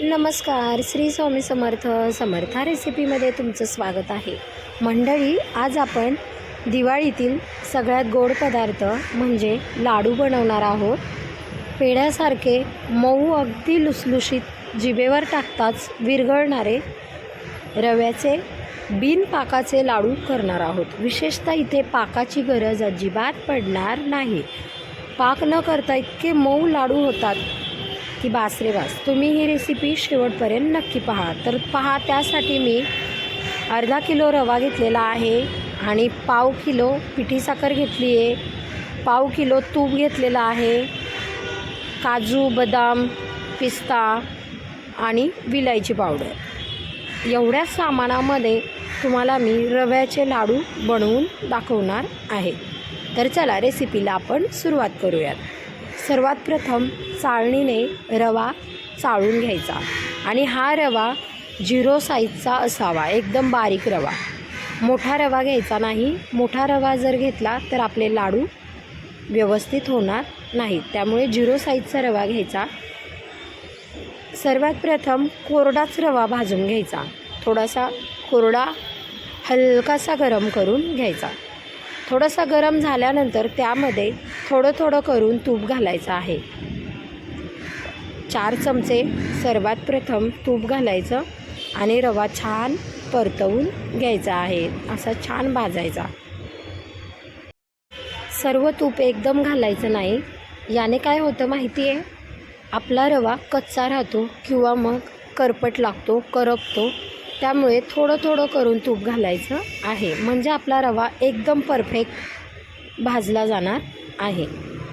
नमस्कार श्री स्वामी समर्थ समर्था रेसिपीमध्ये तुमचं स्वागत आहे. मंडळी आज आपण दिवाळीतील सगळ्यात गोड पदार्थ म्हणजे लाडू बनवणार आहोत. पेढ्यासारखे मऊ अगदी लुसलुशीत जिभेवर टाकताच विरघळणारे रव्याचे बिन पाकाचे लाडू करणार आहोत. विशेषतः इथे पाकाची गरज अजिबात पडणार नाही. पाक न करता इतके मऊ लाडू होतात. की बास रे बास तुम्ही ही रेसिपी शेवटपर्यंत नक्की पहा. तर पहा त्यासाठी मी अर्धा किलो रवा घेतलेला आहे आणि पाव किलो पिठी साखर घेतली आहे. पाव किलो तूप घेतलेलं आहे. काजू बदाम पिस्ता आणि विलायची पावडर. एवढ्या सामानामध्ये तुम्हाला मी रव्याचे लाडू बनवून दाखवणार आहे. तर चला रेसिपीला आपण सुरुवात करूयात. सर्वात प्रथम चाळणीने रवा चाळून घ्यायचा. आणि हा रवा झिरो साईजचा असावा एकदम बारीक रवा. मोठा रवा घ्यायचा नाही. मोठा रवा जर घेतला तर आपले लाडू व्यवस्थित होणार नाहीत. त्यामुळे झिरो साईजचा रवा घ्यायचा. सर्वात प्रथम कोरडाच रवा भाजून घ्यायचा. थोडासा कोरडा हलकासा गरम करून घ्यायचा. थोडासा गरम झाल्यानंतर त्यामध्ये थोडं थोडं करून तूप घालायचं आहे. चार चमचे सर्वात प्रथम तूप घालायचं आणि रवा छान परतवून घ्यायचा आहे. असा छान भाजायचा. सर्व तूप एकदम घालायचं नाही. याने काय होतं माहिती आहे आपला रवा कच्चा राहतो किंवा मग करपट लागतो करपतो. त्यामुळे थोडं थोडं करून तूप घालायचं आहे. म्हणजे आपला रवा एकदम परफेक्ट भाजला जाणार. आहे.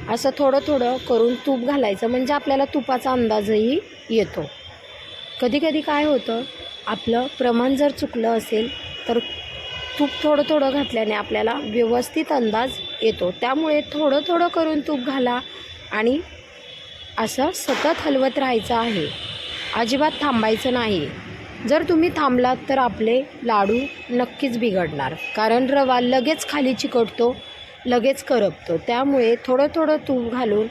असं थोडं थोडं करून तूप घालायचं म्हणजे आपल्याला तुपाचा अंदाजही येतो. कधीकधी काय होतं आपलं प्रमाण जर चुकलं असेल तर तूप थोडं थोडं घातल्याने आपल्याला व्यवस्थित अंदाज येतो. त्यामुळे थोडं थोडं करून तूप घाला आणि असं सतत हलवत राहायचं आहे. अजिबात थांबायचं नाही. जर तुम्ही थांबलात तर आपले लाडू नक्कीच बिघडणार. कारण रवा लगेच खाली चिकटतो लगेच करपतो. त्यामुळे थोडं थोडं तूप घालून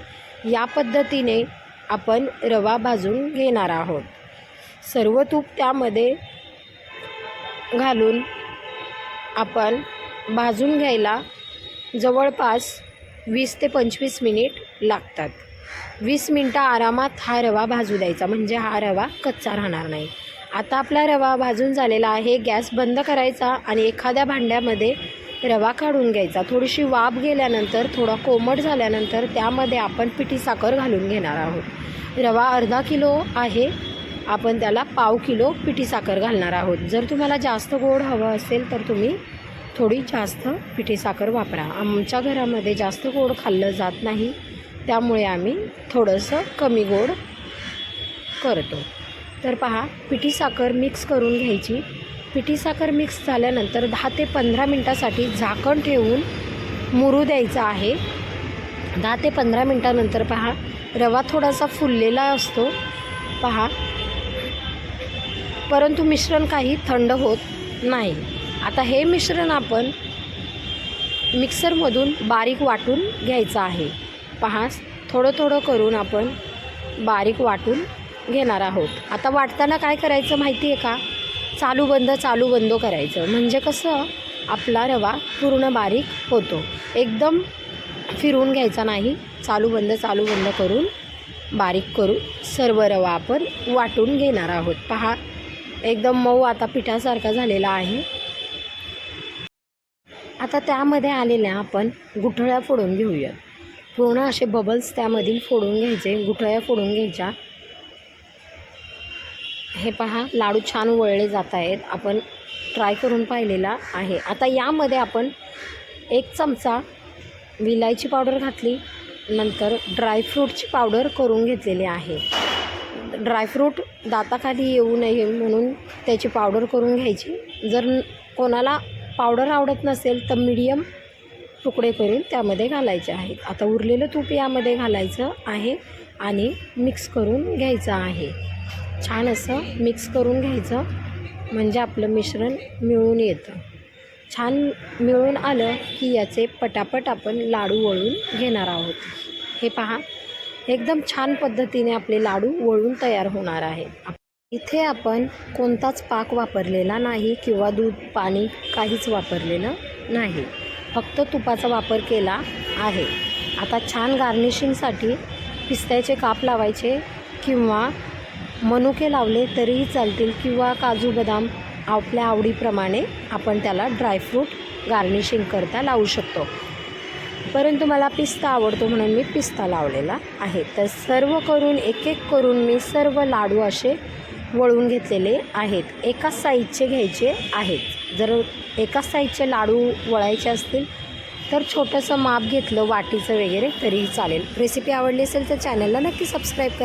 या पद्धतीने आपण रवा भाजून घेणार आहोत. सर्व तूप त्यामध्ये घालून आपण भाजून घ्यायला जवळपास वीस ते पंचवीस मिनिट लागतात. वीस मिनटं आरामात हा रवा भाजू द्यायचा म्हणजे हा रवा कच्चा राहणार नाही. आता आपला रवा भाजून झालेला आहे गॅस बंद करायचा आणि एखाद्या भांड्यामध्ये रवा काढून घ्यायचा. थोडीशी वाफ गेल्यानंतर थोडा कोमट झाल्यानंतर त्यामध्ये आपण पिठी साखर घालून घेणार आहोत. रवा अर्धा किलो आहे. आपण त्याला पाव किलो पिठी साखर घालणार आहोत. जर तुम्हाला जास्त गोड हवं असेल तर तुम्ही थोडी जास्त पिठी साखर वापरा. आमच्या घरामध्ये जास्त गोड खाल्लं जात नाही. त्यामुळे आम्ही थोडंसं कमी गोड करतो. तर पहा पिठी साखर मिक्स करून घ्यायची. पिठी साखर मिक्स झाल्यानंतर दहा ते पंधरा मिनटासाठी झाकण ठेवून मुरू द्यायचं आहे. दहा ते पंधरा मिनटानंतर पहा रवा थोडासा फुललेला असतो. पहा. परंतु मिश्रण काही थंड होत नाही. आता हे मिश्रण आपण मिक्सरमधून बारीक वाटून घ्यायचं आहे. पहा थोडं थोडं करून आपण बारीक वाटून घेणार आहोत. आता वाटताना काय करायचं माहिती आहे का? चालू बंद चालू बंद करायचं. म्हणजे कसं आपला रवा पूर्ण बारीक होतो. एकदम फिरवून घ्यायचा नाही. चालू बंद चालू बंद करून बारीक करून सर्व रवा आपण वाटून घेणार आहोत. पहा एकदम मऊ आता पिठासारखा झालेला आहे. आता त्यामध्ये आलेल्या आपण गुठळ्या फोडून घेऊयात. पूर्ण असे बबल्स त्यामधील फोडून घ्यायचे गुठळ्या फोडून घ्यायच्या. हे पहा लाडू छान वळले जात आहेत. आपण ट्राय करून पाहिलेला आहे. आता यामध्ये आपण एक चमचा विलायची पावडर घातली. नंतर ड्रायफ्रूटची पावडर करून घेतलेली आहे. ड्रायफ्रूट दाताखाली येऊ नये म्हणून त्याची पावडर करून घ्यायची. जर कोणाला पावडर आवडत नसेल तर मीडियम तुकडे करून त्यामध्ये घालायचे आहेत. आता उरलेलं तूप यामध्ये घालायचं आहे आणि मिक्स करून घ्यायचं आहे. छान असं मिक्स करून घ्यायचं. म्हणजे आपलं मिश्रण मिळून येतं. छान मिळून आलं की याचे पटापट आपण लाडू वळून घेणार आहोत. हे पहा. एकदम छान पद्धतीने आपले लाडू वळून तयार होणार आहेत. इथे आपण कोणताच पाक वापरलेला नाही किंवा दूध पाणी काहीच वापरलेलं नाही. फक्त तुपाचा वापर केला आहे. आता छान गार्निशिंगसाठी पिस्त्याचे काप लावायचे किंवा मनुके लावले तरीही चालतील किंवा काजू बदाम आपल्या आवडीप्रमाणे आपण त्याला ड्रायफ्रूट गार्निशिंग करता लावू शकतो. परंतु मला पिस्ता आवडतो म्हणून मी पिस्ता लावलेला आहे. तर सर्व करून एक एक करून मी सर्व लाडू असे वळून घेतलेले आहेत. एकाच साईजचे घ्यायचे आहेत. जर एकाच साईजचे लाडू वळायचे असतील तर छोटंसं माप घेतलं वाटीचं वगैरे तरीही चालेल. रेसिपी आवडली असेल तर चॅनलला नक्की सबस्क्राईब करा.